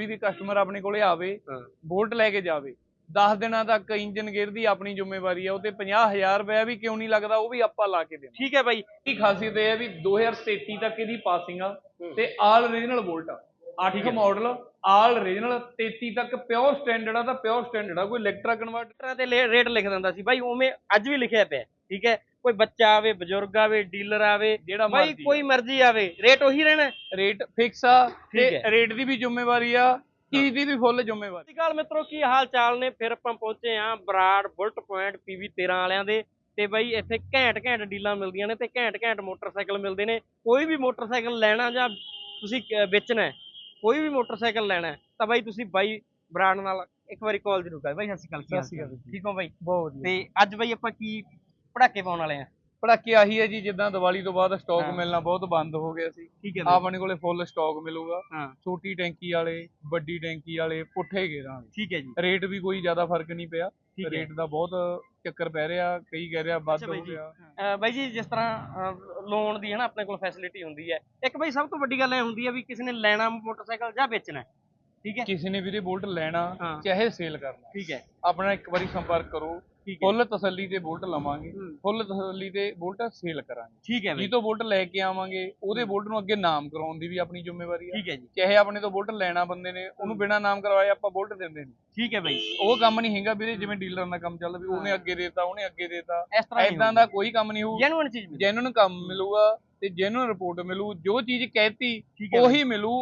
ਕੋਈ ਵੀ ਕਸਟਮਰ ਆਪਣੇ ਕੋਲੇ ਆਵੇ। ਬੋਲਟ ਲੈ ਕੇ ਜਾਵੇ 10 ਦਿਨਾਂ ਤੱਕ ਇੰਜਨ ਗੇਅਰ ਦੀ ਆਪਣੀ ਜ਼ਿੰਮੇਵਾਰੀ ਆ ਉਹ ਤੇ 50000 ਰੁਪਇਆ ਵੀ ਕਿਉਂ ਨਹੀਂ ਲੱਗਦਾ ਉਹ ਵੀ ਆਪਾਂ ਲਾ ਕੇ ਦੇਣਾ ਠੀਕ ਹੈ ਬਾਈ। ਦੀ ਖਾਸੀਅਤ ਇਹ ਹੈ ਵੀ 2033 ਤੱਕ ਇਹਦੀ ਪਾਸਿੰਗ ਆ ਤੇ ਆਲ ਰੀਜਨਲ ਬੋਲਟ ਆ। 8 ਮਾਡਲ ਆਲ ਰੀਜਨਲ 33 ਤੱਕ ਪਿਓਰ ਸਟੈਂਡਰਡ ਆ ਤਾਂ ਪਿਓਰ ਸਟੈਂਡਰਡ ਆ ਕੋਈ ਇਲੈਕਟ੍ਰਾ ਕਨਵਰਟ ਤਰ੍ਹਾਂ ਤੇ ਰੇਟ ਲਿਖ ਦਿੰਦਾ ਸੀ। ਬਾਈ ਉਵੇਂ ਅੱਜ ਵੀ ਲਿਖਿਆ ਪਿਆ। ਠੀਕ ਹੈ? ਕੋਈ ਬੱਚਾ ਆਵੇ ਬਜ਼ੁਰਗ ਆਵੇ ਡੀਲਰ ਆਵੇ ਜਿਹੜਾ ਬਾਈ ਮਰਜ਼ੀ ਕੋਈ ਮਰਜ਼ੀ ਆਵੇ ਰੇਟ ਉਹੀ ਰਹਿਣਾ। ਰੇਟ ਫਿਕਸ ਆ ਠੀਕ ਤੇ ਹੈ। ਰੇਟ ਦੀ ਵੀ ਜ਼ਿੰਮੇਵਾਰੀ ਆ ਚੀਜ਼ ਦੀ ਵੀ ਫੁੱਲ ਜ਼ਿੰਮੇਵਾਰੀ। ਸਤਿ ਸ਼੍ਰੀ ਅਕਾਲ ਮਿੱਤਰੋ ਕੀ ਹਾਲ ਚਾਲ ਨੇ? ਫਿਰ ਆਪਾਂ ਪਹੁੰਚੇ ਆਂ ਬਰਾੜ ਬੁਲਟ ਪੁਆਇੰਟ ਪੀਵੀ 13 ਵਾਲਿਆਂ ਦੇ। ਤੇ ਬਾਈ ਇੱਥੇ ਘੈਂਟ ਘੈਂਟ ਡੀਲਾਂ ਮਿਲਦੀਆਂ ਨੇ ਤੇ ਘੈਂਟ ਘੈਂਟ ਮੋਟਰਸਾਈਕਲ ਮਿਲਦੇ ਨੇ। ਕੋਈ ਵੀ ਮੋਟਰਸਾਈਕਲ ਲੈਣਾ ਜਾਂ ਤੁਸੀਂ ਕ- ਵੇਚਣਾ ਹੈ ਕੋਈ ਵੀ ਮੋਟਰਸਾਈਕਲ ਲੈਣਾ ਹੈ ਤਾਂ ਬਾਈ ਤੁਸੀਂ ਬਾਈ ਬਰਾੜ ਨਾਲ ਇੱਕ ਵਾਰੀ ਕਾਲ ਜ਼ਰੂਰ ਕਰ ਬਾਈ ਸਤਿ ਸ਼੍ਰੀ ਅਕਾਲ ਕੀ ਹਾਲ ਚਾਲ? ਠੀਕ ਹੋ ਬਾਈ? ਬਹੁਤ ਵਧੀਆ। ਤੇ ਅੱਜ ਬਾਈ ਆਪਾਂ ਕੀ ਪੜਾਕੇ ਪਾਉਣ ਵਾਲੇ ਆ। ਪੜਾਕੇ ਆਹੀ ਹੈ ਜੀ ਜਿੱਦਾਂ ਦੀਵਾਲੀ ਤੋਂ ਬਾਅਦ ਸਟਾਕ। ਮਿਲਣਾ ਬਹੁਤ ਬੰਦ ਹੋ ਗਿਆ ਸੀ। ਠੀਕ ਹੈ ਆਪਣੇ ਕੋਲੇ ਫੁੱਲ ਸਟਾਕ ਮਿਲੂਗਾ। ਛੋਟੀ ਟੈਂਕੀ ਵਾਲੇ ਵੱਡੀ ਟੈਂਕੀ ਵਾਲੇ ਪੁੱਠੇ ਗੇਰਾਂ ਵਾਲੇ। ਠੀਕ ਹੈ ਜੀ। ਰੇਟ ਵੀ ਕੋਈ ਜ਼ਿਆਦਾ ਫ਼ਰਕ ਨਹੀਂ ਪਿਆ। ਰੇਟ ਦਾ ਬਹੁਤ ਚੱਕਰ ਪੈ ਰਿਹਾ ਕਈ ਕਹਿ ਰਿਹਾ ਵੱਧ ਹੋ। ਗਿਆ। ਬਾਈ ਜੀ ਜਿਸ ਤਰ੍ਹਾਂ ਲੋਨ ਦੀ ਹੈ ਨਾ ਆਪਣੇ ਕੋਲ ਫੈਸਿਲਿਟੀ ਹੁੰਦੀ ਹੈ। ਇੱਕ ਬਾਈ ਸਭ ਤੋਂ ਵੱਡੀ ਗੱਲ ਇਹ ਹੁੰਦੀ ਹੈ ਵੀ ਕਿਸੇ ਨੇ ਲੈਣਾ ਮੋਟਰਸਾਈਕਲ ਜਾਂ ਵੇਚਣਾ। ਠੀਕ ਹੈ? ਕਿਸੇ ਨੇ ਵੀਰੇ ਬੁਲਟ ਲੈਣਾ। ਚਾਹੇ ਸੇਲ ਕਰਨਾ। ਠੀਕ ਹੈ। ਆਪਣਾ ਇੱਕ ਵਾਰੀ ਸੰਪਰਕ ਕਰੋ। ਠੀਕ ਹੈ ਫੁੱਲ ਤਸੱਲੀ ਤੇ ਬੁਲਟ ਲਵਾਂਗੇ। ਹੂੰ। ਫੁੱਲ ਤਸੱਲੀ ਤੇ ਬੁਲਟ ਸੇਲ ਕਰਾਂਗੇ। ਠੀਕ ਹੈ ਜੀ ਬਾਈ। ਤੋਂ ਬੁਲਟ ਲੈ ਕੇ ਆਵਾਂਗੇ ਉਹਦੇ ਬੁਲਟ ਨੂੰ ਅੱਗੇ ਨਾਮ ਕਰਾਉਣ ਦੀ ਵੀ ਆਪਣੀ ਜ਼ਿੰਮੇਵਾਰੀ ਹੈ ਠੀਕ ਹੈ ਜੀ। ਚਾਹੇ ਆਪਣੇ ਤੋਂ ਬੁਲਟ ਲੈਣਾ ਬੰਦੇ ਨੇ ਉਹਨੂੰ ਬਿਨਾ ਨਾਮ ਕਰਵਾਏ ਆਪਾਂ ਬੁਲਟ ਦਿੰਦੇ ਨੇ ਠੀਕ ਹੈ ਬਾਈ। ਉਹ ਕੰਮ ਨਹੀਂ ਹੈਗਾ ਵੀਰੇ ਜਿਵੇਂ ਡੀਲਰ ਦਾ ਕੰਮ ਚੱਲਦਾ ਵੀ ਉਹਨੇ। ਅੱਗੇ ਦੇਤਾ ਉਹਨੇ ਅੱਗੇ ਦੇਤਾ। ਇਸ ਤਰ੍ਹਾਂ ਐਦਾਂ ਦਾ ਕੋਈ ਕੰਮ ਨਹੀਂ ਹੋਊ। ਜੈਨੂਇਨ ਚੀਜ਼ ਮਿਲੇ। ਜੈਨੂਨ ਕੰਮ ਮਿਲੂਗਾ ਤੇ ਜੈਨੂਨ ਰਿਪੋਰਟ ਮਿਲੂ। ਜੋ ਚੀਜ਼ ਕਹਿਤੀ ਠੀਕ ਹੈ ਉਹੀ ਮਿਲੂ।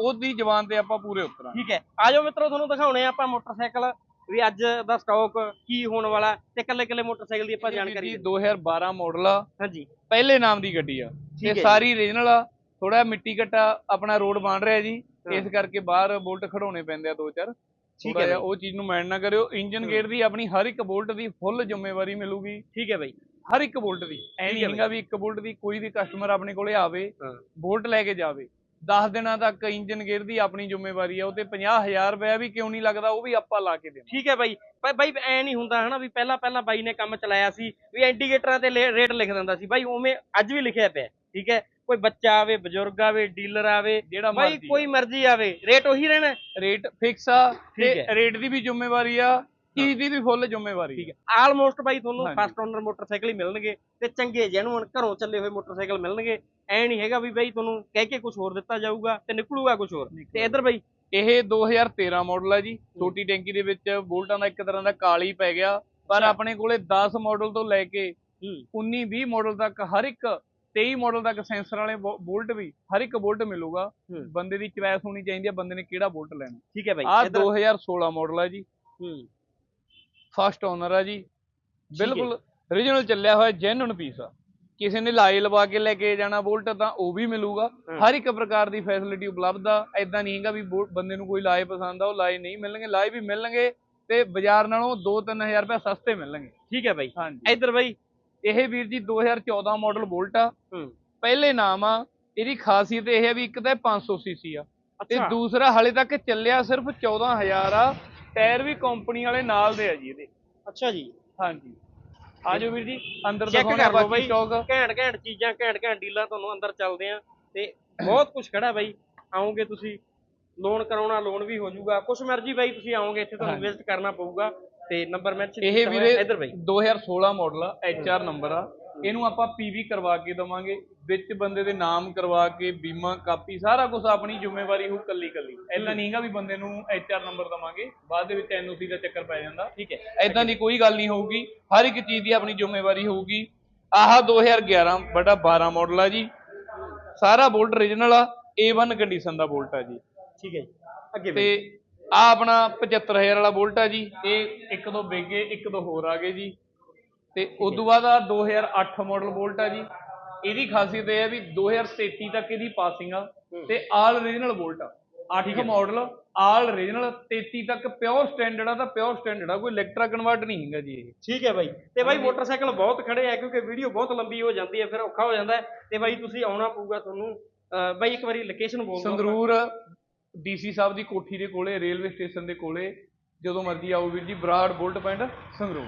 ਉਹਦੀ ਜ਼ਬਾਨ ਤੇ ਆਪਾਂ ਪੂਰੇ ਉਤਰਾਂਗੇ। ਠੀਕ ਹੈ। ਆਜੋ ਮਿੱਤਰੋ ਤੁਹਾਨੂੰ ਦਿਖਾਉਣੇ ਆ ਆਪਾਂ ਮੋਟਰਸਾਈਕਲ। ਵੀ ਅੱਜ ਦਾ ਸਟਾਕ ਕੀ ਹੋਣ ਵਾਲਾ ਤੇ ਕੱਲੇ ਕੱਲੇ ਮੋਟਰਸਾਈਕਲ ਦੀ ਆਪਾਂ ਜਾਣਕਾਰੀ ਜੀ 2012 ਮਾਡਲ ਆ। ਹਾਂਜੀ। ਪਹਿਲੇ ਨਾਮ ਦੀ ਗੱਡੀ ਆ। ਜੀ। ਸਾਰੀ ਰੀਜਨਲ ਆ। ਥੋੜਾ ਮਿੱਟੀ ਘੱਟਾ ਆਪਣਾ ਰੋਡ ਬਣ ਰਿਹਾ ਜੀ। ਇਸ ਕਰਕੇ ਬਾਹਰ ਬੋਲਟ ਖੜਾਉਣੇ ਪੈਂਦੇ ਆ ਦੋ ਚਾਰ ਠੀਕ ਹੈ। ਉਹ ਚੀਜ਼ ਨੂੰ ਮਾਈਂਡ ਨਾ ਕਰਿਓ। ਇੰਜਨ। ਗੇਅਰ ਦੀ ਆਪਣੀ ਹਰ ਇੱਕ ਬੋਲਟ ਦੀ ਫੁੱਲ ਜ਼ਿੰਮੇਵਾਰੀ ਮਿਲੂਗੀ। ਠੀਕ ਹੈ ਬਾਈ। ਹਰ ਇੱਕ ਬੋਲਟ ਦੀ। ਐ ਨਹੀਂ ਹੈਗਾ ਵੀ ਇੱਕ ਬੋਲਟ ਦੀ ਕੋਈ ਵੀ ਕਸਟਮਰ ਆਪਣੇ ਕੋਲੇ ਆਵੇ। ਬੋਲਟ ਲੈ ਕੇ ਜਾਵੇ। 10 ਦਿਨਾਂ ਤੱਕ ਇੰਜਨ ਗੇਅਰ ਦੀ ਆਪਣੀ ਜ਼ਿੰਮੇਵਾਰੀ ਆ ਉਹ ਤੇ 50000 ਰੁਪਇਆ ਵੀ ਕਿਉਂ ਨਹੀਂ ਲੱਗਦਾ ਉਹ ਵੀ ਆਪਾਂ ਲਾ ਕੇ ਦੇਣਾ ਠੀਕ ਹੈ ਬਾਈ। ਬਾਈ ਬਾਈ ਐ ਨਹੀਂ ਹੁੰਦਾ ਹਨਾ ਵੀ ਪਹਿਲਾਂ ਪਹਿਲਾਂ ਬਾਈ ਨੇ ਕੰਮ ਚਲਾਇਆ ਸੀ ਵੀ ਇੰਡੀਕੇਟਰਾਂ ਤੇ ਰੇਟ ਲਿਖ ਦਿੰਦਾ ਸੀ। ਬਾਈ ਉਵੇਂ ਅੱਜ ਵੀ ਲਿਖਿਆ ਪਿਆ ਠੀਕ ਹੈ? ਕੋਈ ਬੱਚਾ ਆਵੇ ਬਜ਼ੁਰਗ ਆਵੇ ਡੀਲਰ ਆਵੇ ਜਿਹੜਾ ਬਾਈ ਮਰਜ਼ੀ ਕੋਈ ਮਰਜ਼ੀ ਆਵੇ ਰੇਟ ਉਹੀ ਰਹਿਣਾ। ਰੇਟ ਫਿਕਸ ਆ ਠੀਕ ਤੇ ਹੈ। ਰੇਟ ਦੀ ਵੀ ਜ਼ਿੰਮੇਵਾਰੀ ਆ ਚੀਜ਼ ਦੀ ਵੀ ਫੁੱਲ ਜ਼ਿੰਮੇਵਾਰੀ ਠੀਕ ਹੈ। ਆਲਮੋਸਟ ਬਾਈ ਤੁਹਾਨੂੰ। ਫਸਟ ਓਨਰ ਮੋਟਰਸਾਈਕਲ ਹੀ ਮਿਲਣਗੇ ਤੇ ਚੰਗੇ ਜੈਨੂਨ ਘਰੋਂ ਚੱਲੇ ਹੋਏ ਮੋਟਰਸਾਈਕਲ ਮਿਲਣਗੇ। ਐ ਨਹੀਂ ਹੈਗਾ ਵੀ ਬਾਈ ਤੁਹਾਨੂੰ ਕਹਿ ਕੇ ਕੁਝ ਹੋਰ ਦਿੱਤਾ ਜਾਊਗਾ ਤੇ ਨਿਕਲੂਗਾ ਕੁਝ ਹੋਰ। ਤੇ ਇੱਧਰ ਬਾਈ। ਇਹ 2013 ਮਾਡਲ ਆ ਜੀ। ਛੋਟੀ ਟੈਂਕੀ ਦੇ ਵਿੱਚ ਬੋਲਟਾਂ ਦਾ ਇੱਕ ਤਰ੍ਹਾਂ ਦਾ ਕਾਲੀ ਪੈ ਗਿਆ। ਪਰ। ਆਪਣੇ ਕੋਲੇ 10 ਮਾਡਲ ਤੋਂ ਲੈ ਕੇ ਹੂੰ। 19 20 ਮਾਡਲ ਤੱਕ ਹਰ ਇੱਕ 23 ਮਾਡਲ ਤੱਕ ਸੈਂਸਰ ਵਾਲੇ ਬੋਲਟ ਵੀ ਹਰ ਇੱਕ ਬੋਲਟ ਮਿਲੂਗਾ। ਹੂੰ। ਬੰਦੇ ਦੀ ਚੁਆਇਸ ਹੋਣੀ ਚਾਹੀਦੀ ਹੈ ਬੰਦੇ ਨੇ ਕਿਹੜਾ ਬੋਲਟ ਲੈਣਾ। ਠੀਕ ਹੈ ਬਾਈ। ਆ ਇੱਧਰ 2016 ਮਾਡਲ ਆ ਜੀ। ਹੂੰ। ਫਸਟ ਓਨਰ ਆ ਜੀ। ਬਿਲਕੁਲ origignal ਚੱਲਿਆ ਹੋਇਆ ਜੈਨੂਨ ਪੀਸ ਆ। ਕਿਸੇ ਨੇ ਲਾਈ ਲਵਾ ਕੇ ਲੈ ਕੇ ਜਾਣਾ ਬੋਲਟ ਤਾਂ ਉਹ ਵੀ ਮਿਲੂਗਾ। ਹਰ ਇੱਕ ਪ੍ਰਕਾਰ ਦੀ ਫੈਸਿਲਿਟੀ ਉਪਲਬਧ ਆ। ਐਦਾਂ ਨਹੀਂ ਹੈਗਾ ਵੀ ਬੰਦੇ ਨੂੰ ਕੋਈ ਲਾਏ ਪਸੰਦ ਆ ਉਹ ਲਾਏ ਨਹੀਂ ਮਿਲਣਗੇ। ਲਾਏ ਵੀ ਮਿਲਣਗੇ ਤੇ ਬਾਜ਼ਾਰ ਨਾਲੋਂ 2-3000 ਰੁਪਏ ਸਸਤੇ ਮਿਲਣਗੇ। ਠੀਕ ਹੈ ਬਾਈ। ਹਾਂਜੀ। ਇੱਧਰ ਬਾਈ ਇਹ ਵੀਰ ਜੀ 2014 ਮਾਡਲ ਬੋਲਟ ਆ। ਪਹਿਲੇ ਨਾਮ ਆ ਇਹਦੀ ਖਾਸੀਅਤ ਇਹ ਹੈ ਵੀ ਇੱਕ ਤਾਂ 500 ਸੀਸੀ ਆ। ਤੇ ਦੂਸਰਾ ਹਲੇ ਤੱਕ ਚੱਲਿਆ ਸਿਰਫ 14000 ਆ। ਟਾਇਰ ਵੀ ਕੰਪਨੀ ਵਾਲੇ ਨਾਲ ਦੇ ਆ ਜੀ ਇਹਦੇ। ਅੱਛਾ ਜੀ। ਹਾਂਜੀ। ਆਜੋ ਵੀਰ ਜੀ ਅੰਦਰ ਚੈੱਕ ਦਿਖਾਉਣਾ ਕਰ ਲਓ ਬਾਕੀ ਬਾਈ। ਸਟਾਕ ਘੈਂਟ ਘੈਂਟ ਚੀਜ਼ਾਂ ਘੈਂਟ ਘੈਂਟ ਡੀਲਾਂ ਤੁਹਾਨੂੰ ਅੰਦਰ ਚੱਲਦੇ ਆ। ਤੇ ਬਹੁਤ ਕੁਝ ਖੜਾ ਬਾਈ। ਆਓਗੇ ਤੁਸੀਂ ਲੋਨ ਕਰਾਉਣਾ ਲੋਨ ਵੀ ਹੋ ਜਾਊਗਾ। ਕੁਛ ਮਰਜ਼ੀ ਬਾਈ ਤੁਸੀਂ ਆਓਗੇ ਇੱਥੇ ਤੁਹਾਨੂੰ ਹਾਂਜੀ। ਵਿਜ਼ਿਟ ਕਰਨਾ ਪਊਗਾ। ਤੇ ਨੰਬਰ ਮੈਂਸ਼ਨ ਇਹ ਵੀਰੇ ਇੱਧਰ ਬਾਈ। 2016 ਮਾਡਲ ਆ HR ਨੰਬਰ ਆ। ਇਹਨੂੰ ਆਪਾਂ PV ਕਰਵਾ ਕੇ ਦਵਾਂਗੇ। ਵਿੱਚ ਬੰਦੇ ਦੇ ਨਾਮ ਕਰਵਾ ਕੇ ਬੀਮਾ ਕਾਪੀ ਸਾਰਾ ਕੁਝ ਆਪਣੀ ਜ਼ਿੰਮੇਵਾਰੀ ਹੋ ਕੱਲੀ ਕੱਲੀ। ਐਦਾਂ ਨਹੀਂ ਹੈਗਾ ਵੀ ਬੰਦੇ ਨੂੰ HR ਨੰਬਰ ਦਵਾਂਗੇ ਬਾਅਦ ਦੇ ਵਿੱਚ NOC ਦਾ ਚੱਕਰ ਪੈ ਜਾਂਦਾ ਠੀਕ ਹੈ। ਐਦਾਂ ਦੀ ਕੋਈ ਗੱਲ ਨਹੀਂ ਹੋਊਗੀ ਹਰ ਇੱਕ ਚੀਜ਼ ਦੀ ਆਪਣੀ ਜ਼ਿੰਮੇਵਾਰੀ ਹੋਊਗੀ। ਆਹ 2011 ਬੜਾ 12 ਮਾਡਲ ਆ ਜੀ। ਸਾਰਾ ਬੋਲਟ origignal ਆ A1 ਕੰਡੀਸ਼ਨ ਦਾ ਬੋਲਟ ਆ ਜੀ। ਠੀਕ ਹੈ ਜੀ। ਅੱਗੇ ਤੇ ਆ ਆਪਣਾ 75000 ਵਾਲਾ ਬੋਲਟ ਆ ਜੀ। ਇਹ ਇੱਕ ਦੋ ਬੇਗੇ ਇੱਕ ਦੋ ਹੋਰ ਆ ਗਏ ਜੀ। ਤੇ ਉਸ ਤੋਂ ਬਾਅਦ ਆ 2008 ਮਾਡਲ ਬੋਲਟ ਆ ਜੀ। ਇਹਦੀ ਖਾਸੀਅਤ ਇਹ ਹੈ ਵੀ 2033 ਤੱਕ ਇਹਦੀ ਪਾਸਿੰਗ ਆ ਹੂੰ। ਤੇ ਆਲ ਰੀਜਨਲ ਬੋਲਟ ਆ। 8 ਮਾਡਲ ਆਲ ਰੀਜਨਲ 33 ਤੱਕ ਪਿਓਰ ਸਟੈਂਡਰਡ ਆ ਤਾਂ ਪਿਓਰ ਸਟੈਂਡਰਡ ਆ ਕੋਈ ਇਲੈਕਟ੍ਰਾ ਕਨਵਰਟ ਨਹੀਂ ਹੈਗਾ ਜੀ ਇਹ। ਠੀਕ ਹੈ ਬਾਈ। ਤੇ ਬਾਈ। ਮੋਟਰਸਾਈਕਲ ਬਹੁਤ ਖੜੇ ਆ ਕਿਉਂਕਿ ਵੀਡੀਓ ਬਹੁਤ ਲੰਬੀ ਹੋ ਜਾਂਦੀ ਹੈ ਫਿਰ ਔਖਾ ਹੋ ਜਾਂਦਾ ਹੈ। ਤੇ ਬਾਈ ਤੁਸੀਂ ਆਉਣਾ ਪਊਗਾ ਤੁਹਾਨੂੰ ਬਾਈ ਇੱਕ ਵਾਰੀ ਲੋਕੇਸ਼ਨ ਬੋਲ ਦਿਓ ਸੰਗਰੂਰ ਡੀਸੀ ਸਾਹਿਬ ਦੀ ਕੋਠੀ ਦੇ ਕੋਲੇ ਰੇਲਵੇ ਸਟੇਸ਼ਨ ਦੇ ਕੋਲੇ ਜਦੋਂ ਮਰਜ਼ੀ ਆਓ ਵੀਰ ਜੀ ਬਰਾੜ ਬੁਲਟ ਪਿੰਡ ਸੰਗਰੂਰ।